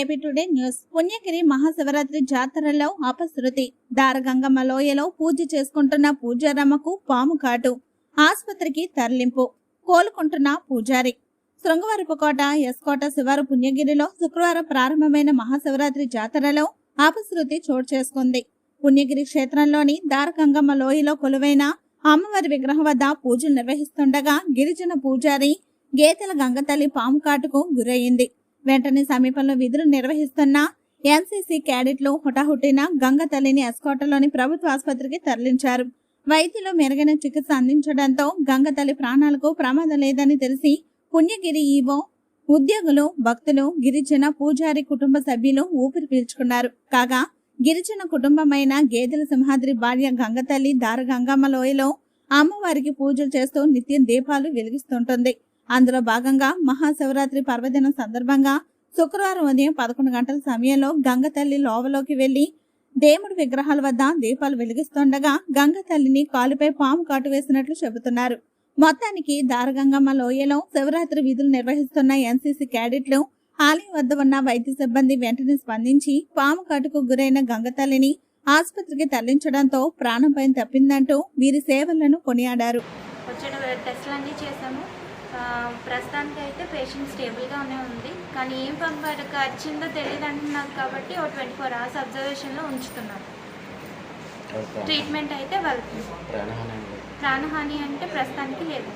AP today news. Punyagiri Mahashivratri జాతరలో అపశృతి. దారగంగమ్మ లోయలో పూజ చేసుకుంటున్న పూజారమ్మకు పాము కాటు. ఆసుపత్రికి తరలింపు. కోలుకుంటున్న పూజారి. శృంగవరపుకోట ఎస్కోట శివారు పుణ్యగిరిలో శుక్రవారం ప్రారంభమైన మహాశివరాత్రి జాతరలో అపశృతి చోటు చేసుకుంది. పుణ్యగిరి క్షేత్రంలోని దారగంగమ్మ లోయలో కొలువైన అమ్మవారి విగ్రహం వద్ద పూజలు నిర్వహిస్తుండగా గిరిజన పూజారి గేతెల గంగతల్లి పాము కాటుకు గురయ్యింది వెంటనే సమీపంలో విధులు నిర్వహిస్తున్న ఎన్సీసీ క్యాడెట్లు హుటాహుటిన గంగతల్లిని ఎస్కోటలోని ప్రభుత్వ ఆసుపత్రికి తరలించారు. వైద్యులు మెరుగైన చికిత్స అందించడంతో గంగతల్లి ప్రాణాలకు ప్రమాదం లేదని తెలిసి పుణ్యగిరి ఈవో ఉద్యోగులు భక్తులు గిరిజన పూజారి కుటుంబ సభ్యులు ఊపిరి పీల్చుకున్నారు. కాగా గిరిజన కుటుంబమైన గేదెల సింహాద్రి భార్య గంగతల్లి దార గంగమ్మ లోయలో అమ్మవారికి పూజలు చేస్తూ నిత్యం దీపాలు వెలిగిస్తుంటుంది. అందులో భాగంగా మహాశివరాత్రి పర్వదినం సందర్భంగా శుక్రవారం ఉదయం పదకొండు గంటల సమయంలో గంగతల్లి లోవలోకి వెళ్ళి దేవుడి విగ్రహాల వద్ద దీపాలు వెలిగిస్తుండగా గంగ తల్లిని కాలుపై పాము కాటు వేసినట్లు చెబుతున్నారు. మొత్తానికి దారగంగమ్మ లోయలో శివరాత్రి విధులు నిర్వహిస్తున్న ఎన్సీసీ క్యాడెట్లు ఆలయం వద్ద ఉన్న వైద్య సిబ్బంది వెంటనే స్పందించి పాము కాటుకు గురైన గంగతల్లిని ఆసుపత్రికి తరలించడంతో ప్రాణం పైన తప్పిందంటూ వీరి సేవలను కొనియాడారు. వచ్చిన టెస్ట్లు అన్నీ ప్రస్తుతానికి అయితే పేషెంట్ స్టేబుల్గానే ఉంది. కానీ ఏం పంపడానికి వచ్చిందో తెలియదు అంటున్నారు కాబట్టి ఒక ట్వంటీ ఫోర్ అవర్స్ అబ్జర్వేషన్లో ఉంచుతున్నాం ట్రీట్మెంట్ అయితే వెళ్తుంది. ప్రాణహాని అంటే ప్రస్తుతానికి లేదు.